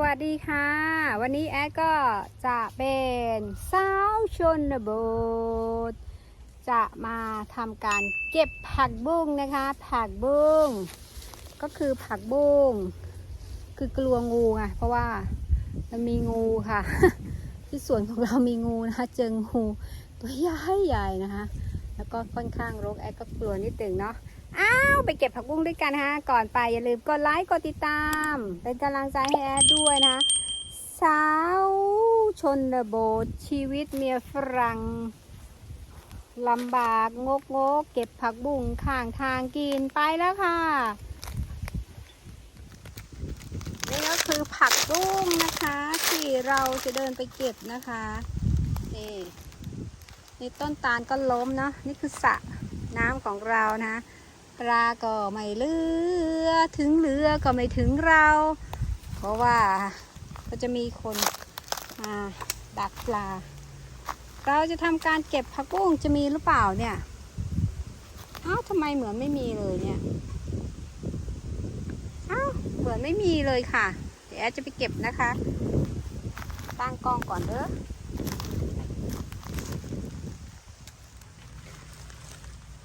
วัสดีค่ะ วันนี้แอดก็จะเป็นสาวชนบท จะมาทำการเก็บผักบุ้งนะคะ ผักบุ้งก็คือผักบุ้งคือกลัวงูไงเพราะว่ามันมีงูค่ะ ที่สวนของเรามีงูนะคะเจองูตัวใหญ่ใหญ่นะคะ แล้วก็ค่อนข้างรกแอดก็กลัวนิดนึงเนาะ อ้าวไปเก็บผักบุ้งด้วยกันนะคะก่อนไปอย่าลืมกดไลค์กดติดตาม เป็นกำลังใจให้แอดด้วยนะคะสาวชนบทชีวิตเมียฝรั่งลำบากงกงกเก็บผักบุ้งข้างทางกินไปแล้วค่ะ นี่ก็คือผักบุ้งนะคะ ที่เราจะเดินไปเก็บนะคะนี่นี่ต้นตาลก็ล้มเนาะนี่คือสระน้ำของเรานะ ปลาก็ไม่เลือ ถึงเหลือก็ไม่ถึงเรา เพราะว่าก็จะมีคนมาดักปลา เราจะทำการเก็บผักบุ้งจะมีหรือเปล่าเนี่ยเอ้าทำไมเหมือนไม่มีเลยเนี่ยเอ้าเหมือนไม่มีเลยค่ะ เดี๋ยวจะไปเก็บนะคะ ตั้งกล้องก่อนเด้อ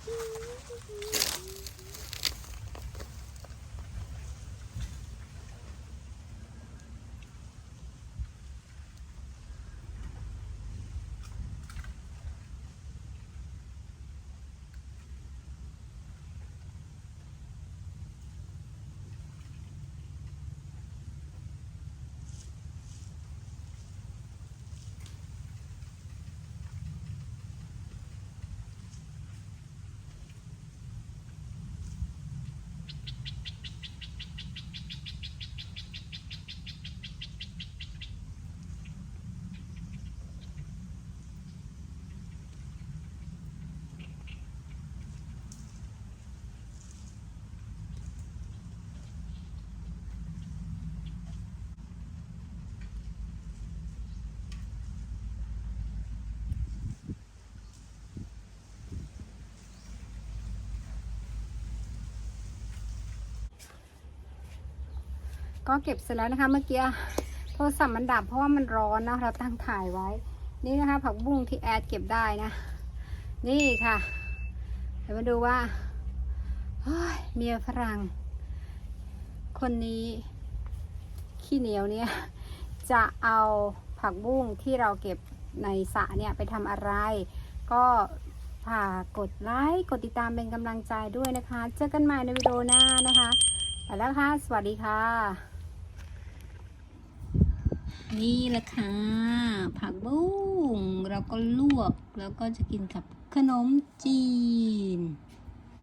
Thank you. ก็เก็บเสร็จแล้วนะคะ เมื่อกี้โทรศัพท์มันดับเพราะว่ามันร้อนนะเราตั้งถ่ายไว้ นี่นะคะ ผักบุ้งที่แอดเก็บได้นะ นี่ค่ะ เดี๋ยวมาดูว่าเฮ้ยเมียฝรั่ง คนนี้ ขี้เหนียวเนี่ย จะเอาผักบุ้งที่เราเก็บในสระเนี่ยไปทำอะไร ก็ฝากกดไลค์กดติดตามเป็นกำลังใจด้วยนะคะ เจอกันใหม่ในวิดีโอหน้านะคะ ไปแล้วค่ะ สวัสดีค่ะ นี่แหละค่ะ ผักบุ้งเราก็ลวกแล้วก็จะกินกับขนมจีน